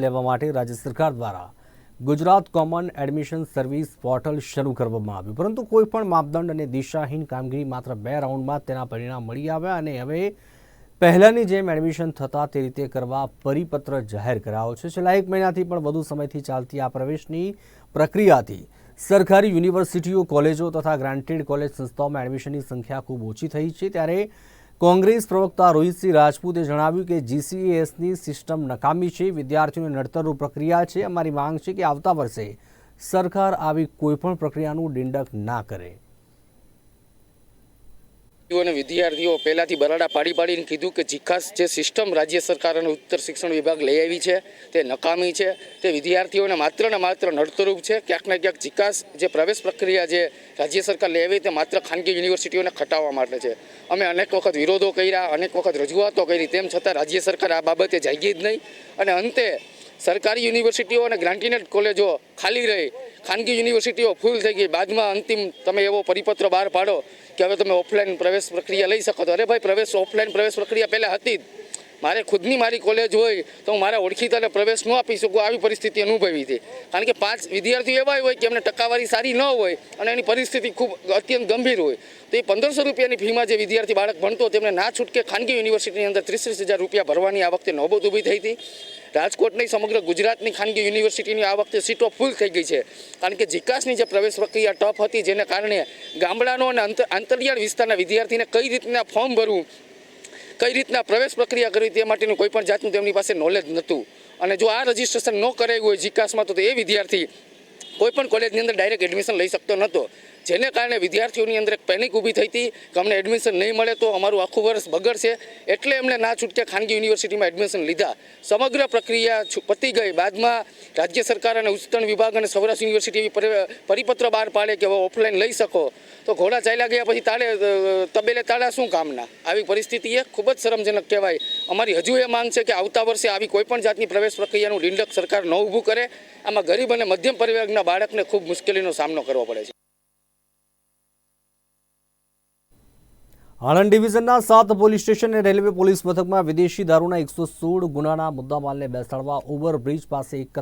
લેવા માટે રાજ્ય સરકાર દ્વારા Gujarat common admission service portal શરૂ કરવામાં આવ્યું. પરંતુ કોઈ પણ માપદંડ અને દિશાહીન કામગીરી માત્ર બે રાઉન્ડમાં તેના પરિણામ મળી આવ્યા અને હવે પહેલાંની જેમ એડમિશન થતા તે રીતે કરવા પરિપત્ર જાહેર કરાયો છે. છેલ્લા એક મહિનાથી પણ વધુ સમયથી ચાલતી આ પ્રવેશની પ્રક્રિયાથી સરકારી યુનિવર્સિટીઓ, કોલેજો તથા ગ્રાન્ટેડ કોલેજ સંસ્થાઓમાં એડમિશનની સંખ્યા ખૂબ ઓછી થઈ છે. ત્યારે કોંગ્રેસ પ્રવક્તા રોહિતસિંહ રાજપૂતે જણાવ્યું કે જીસીએસની સિસ્ટમ નકામી છે, વિદ્યાર્થીઓને નડતરરૂપ પ્રક્રિયા છે. અમારી માંગ છે કે આવતા વર્ષે સરકાર આવી કોઈપણ પ્રક્રિયાનું દિંડક ના કરે. અને વિદ્યાર્થીઓ પહેલાંથી બરાડા પાડી પાડીને કીધું કે જીકાસ જે સિસ્ટમ રાજ્ય સરકાર અને ઉત્તર શિક્ષણ વિભાગ લઈ આવી છે, તે નકામી છે, તે વિદ્યાર્થીઓને માત્ર ને માત્ર નડતરૂપ છે. ક્યાંક ને ક્યાંક જીકાસ જે પ્રવેશ પ્રક્રિયા જે રાજ્ય સરકાર લઈ આવી તે માત્ર ખાનગી યુનિવર્સિટીઓને ખટાવવા માટે છે. અમે અનેક વખત વિરોધો કર્યા, અનેક વખત રજૂઆતો કરી, તેમ છતાં રાજ્ય સરકાર આ બાબતે જાગી જ નહીં. અને અંતે સરકારી યુનિવર્સિટીઓ અને ગ્રાન્ટીનેટ કોલેજો ખાલી રહી ખાનગી યુનિવર્સિટીઓ ફૂલ થઈ ગઈ. બાદમાં અંતિમ તમે એવો પરિપત્ર બહાર પાડો કે હવે તમે ઓફલાઈન પ્રવેશ પ્રક્રિયા લઈ શકો તો. અરે ભાઈ, પ્રવેશ ઓફલાઈન પ્રવેશ પ્રક્રિયા પહેલાં હતી જ. મારે ખુદની મારી કોલેજ હોય તો હું મારા ઓળખીતાને પ્રવેશ ન આપી શકું, આવી પરિસ્થિતિ અનુભવી હતી કારણ કે પાંચ વિદ્યાર્થીઓ એવા હોય કે એમને ટકાવારી સારી ન હોય અને એની પરિસ્થિતિ ખૂબ અત્યંત ગંભીર હોય. તો એ પંદરસો રૂપિયાની ફીમાં જે વિદ્યાર્થી બાળક ભણતો તેમને ના છૂટકે ખાનગી યુનિવર્સિટીની અંદર ત્રીસ ત્રીસ હજાર રૂપિયા ભરવાની આ વખતે નોબત ઊભી થઈ હતી. રાજકોટની સમગ્ર ગુજરાતની ખાનગી યુનિવર્સિટીની આ વખતે સીટો ફૂલ થઈ ગઈ છે. કારણ કે જીકાસની જે પ્રવેશ પ્રક્રિયા ટફ હતી, જેને કારણે ગામડાનો અને આંતરિયાળ વિસ્તારના વિદ્યાર્થીને કઈ રીતના ફોર્મ ભરવું કઈ રીતના પ્રવેશ પ્રક્રિયા કરવી તે માટેનું કોઈ પણ જાતનું તેમની પાસે નોલેજ નહોતું. અને જો આ રજીસ્ટ્રેશન ન કરાયું હોય જીકાસમાં તો એ વિદ્યાર્થી કોઈ પણ કોલેજની અંદર ડાયરેક્ટ એડમિશન લઈ શકતો નહોતો જેને કારણે વિદ્યાર્થીઓની અંદર એક પેનિક ઊભી થઈ હતી કે અમને એડમિશન નહીં મળે તો અમારું આખું વર્ષ બગડશે. એટલે એમણે ના છૂટકે ખાનગી યુનિવર્સિટીમાં એડમિશન લીધા. સમગ્ર પ્રક્રિયા પતી ગઈ. બાદમાં રાજ્ય સરકાર અને ઉચ્ચતણ વિભાગ અને સૌરાષ્ટ્ર યુનિવર્સિટી પરિપત્ર બહાર પાડે કે ઓફલાઈન લઈ શકો. તો ઘોડા ચાલ્યા ગયા, પછી તાળે તબેલે તાળા શું કામના? આવી પરિસ્થિતિ એ ખૂબ જ શરમજનક કહેવાય. અમારી હજુ એ માંગ છે કે આવતા વર્ષે આવી કોઈપણ જાતની પ્રવેશ પ્રક્રિયાનું ડિંડક સરકાર ન ઊભું કરે. આમાં ગરીબ અને મધ્યમ પરિવારના બાળકને ખૂબ મુશ્કેલીનો સામનો કરવો પડે છે. આણંદ ડિવિઝનના સાત પોલીસ સ્ટેશન અને રેલવે પોલીસ મથકમાં વિદેશી દારૂના એકસો સોળ ગુનાના મુદ્દામાલને બેસાડવા ઓવરબ્રિજ પાસે એકત્ર